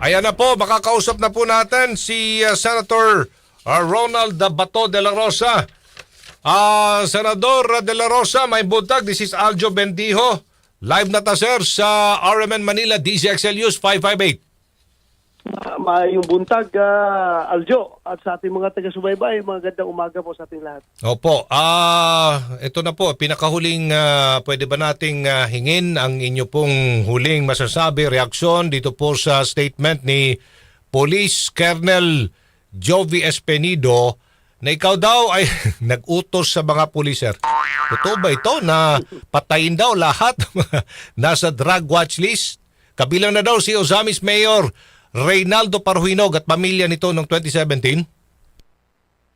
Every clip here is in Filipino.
Ayan na po, makakausap na po natin si uh, Senator uh, Ronald Bato de la Rosa. Ah, Senador de la Rosa, may buntag. This is Aljo Bendijo. Live na ta sir sa RMN Manila DZXL News 558. Ma- Maayong buntag, ah, Aljo, at sa ating mga taga-subaybay, magandang umaga po sa ating lahat. Opo, ah, ito na po, pinakahuling ah, pwede ba nating ah, hingin ang inyo pong huling masasabi, reaksyon dito po sa statement ni Police Colonel Jovi Espenido na ikaw daw ay nag-utos sa mga puliser. Totoo ba ito na patayin daw lahat nasa drug watch list? Kabilang na daw si Ozamis Mayor Reynaldo Parhuinog at pamilya nito noong 2017?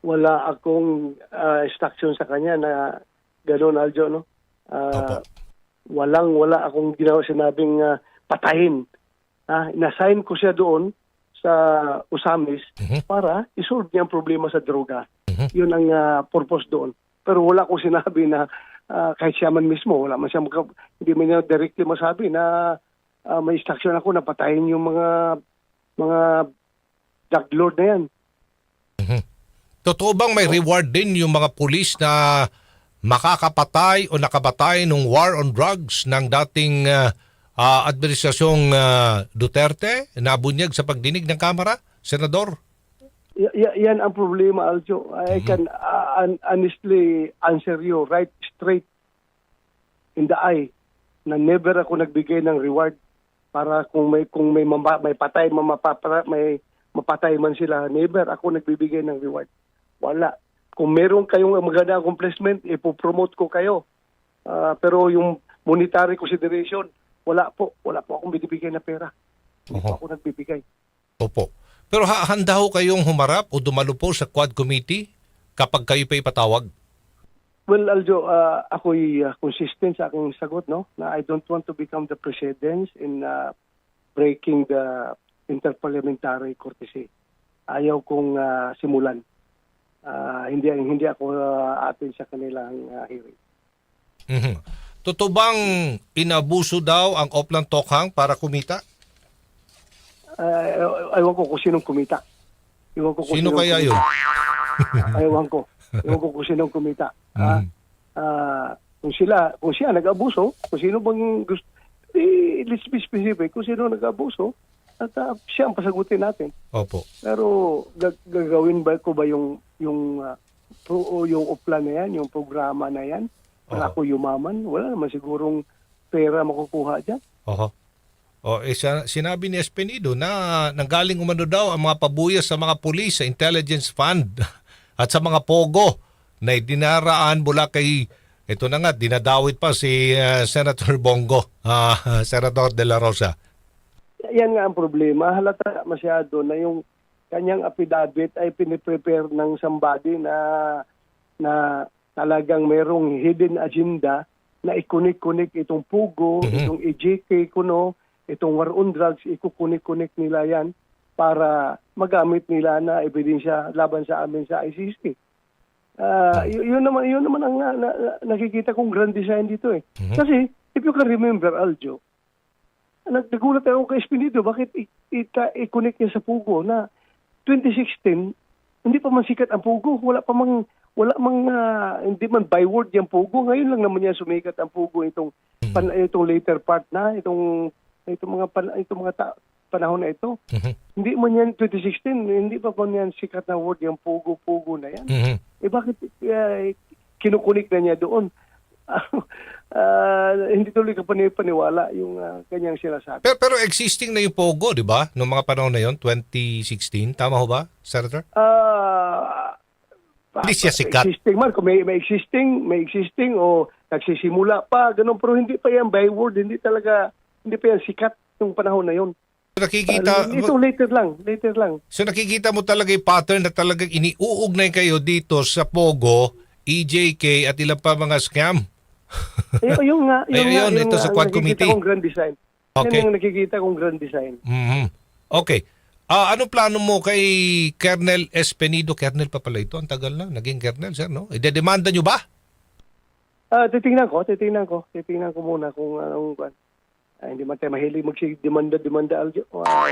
Wala akong ah, instruction sa kanya na gano'n, Aljo, no? Opo. walang, wala akong ginawa sinabing ah, patayin. Ah, inasign ko siya doon sa Usamis Mhm. para isolve niya ang problema sa droga. Yun ang ah, purpose doon. Pero wala akong sinabi na ah, kahit siya man mismo, wala man siya hindi man niya directly masabi na ah, may instruction ako na patayin yung mga mga drug lord na yan. Totoo bang may reward din yung mga pulis na makakapatay o nakabatay ng war on drugs ng dating ah, ah, administrasyong ah, Duterte na bunyag sa pagdinig ng Kamara, Senador? Y- y- yan ang problema, Aljo. I can uh, hon- honestly answer you right straight in the eye na never ako nagbigay ng reward para kung may kung may mama, may patay mamapapara, may mapatay man sila never ako nagbibigay ng reward wala kung meron kayong magandang accomplishment ipopromote ko kayo Ah, pero yung monetary consideration wala po wala po akong binibigay na pera hindi po Oho. ako nagbibigay Opo. Pero ha- handa ho kayong humarap o dumalo po sa Quad Committee kapag kayo pa ipatawag? Well, Aljo, uh, ako'y uh, consistent sa aking sagot, no? Na I don't want to become the precedence in uh, breaking the interparliamentary courtesy. Ayaw kong uh, simulan. Uh, hindi hindi ako uh, atin sa kanilang uh, hearing. Mhm. Totoo bang inabuso daw ang Oplan Tokhang para kumita? Uh, ayaw ko kung sinong kumita. Ewan ko kung Sino kaya kumita. yun? Ayawan ko. Ewan ko kung sinong kumita. Ah, ah, kung sila, kung siya nag-abuso, kung sino bang gusto, eh, let's be specific, kung sino nag-abuso, at ah, siya ang pasagutin natin. Opo. Pero gag- gagawin ba ko ba yung yung ah, pro, o yung upla na yan, yung programa na yan, para Oo. ako yumaman? Wala naman sigurong pera makukuha dyan. Oho. O, eh, sa- sinabi ni Espenido na nanggaling umano daw ang mga pabuyas sa mga pulis sa intelligence fund at sa mga pogo na dinaraan mula kay ito na nga, dinadawit pa si uh, Senator Bongo, ah, Senator De La Rosa. Yan nga ang problema. Halata masyado na yung kanyang affidavit ay piniprepare ng somebody na na talagang merong hidden agenda na ikunik-kunik itong Pugo, Mhm. itong EJK kuno, itong war on drugs, ikukunik-kunik nila yan para magamit nila na ebidensya laban sa amin sa ICC. Ah, y- yun naman yun naman ang na- na- nakikita kong grand design dito eh. Mhm. Kasi if you can remember Aljo, nag- nagulat ako kay Espinido, bakit i-connect niya sa Pugo na 2016, hindi pa man sikat ang Pugo, wala pa mang wala mang ah, hindi man byword yung Pugo. Ngayon lang naman niya sumikat ang Pugo itong pan, itong later part na itong itong mga pan, itong mga ta- panahon na ito. Mhm. Hindi man yan 2016, hindi pa pa yan sikat na word yung Pugo Pugo na yan. Mhm. Eh bakit uh, kinukunik na niya doon? Ah, hindi tuloy ka panipaniwala yung ah, kanyang sinasabi. Pero, pero existing na yung pogo, di ba? Noong mga panahon na yon 2016. Tama ho ba, Senator? Ah, Hindi siya sikat. Existing man, kung may, may existing, may existing o nagsisimula pa, ganun, pero hindi pa yan by word, hindi talaga, hindi pa yan sikat yung panahon na yun. Nakikita, Ito later lang, later lang. So nakikita mo talaga yung pattern na talagang iniuugnay kayo dito sa Pogo, EJK at ilang pa mga scam. Ay, yung nga, yung Ayun, nga, yung ito sa Quad Committee. kong grand design. Okay. Yan yung nakikita kong grand design. Mhm. Okay. Ah, anong plano mo kay Colonel Espenido? Colonel pa pala ito. Ang tagal na. Naging Colonel, sir, no? Idedemanda nyo ba? Ah, titingnan ko, titingnan ko, titingnan ko muna kung anong, ah, hindi man tayo mahilig magsi-demanda-demanda, Aljo. Ah,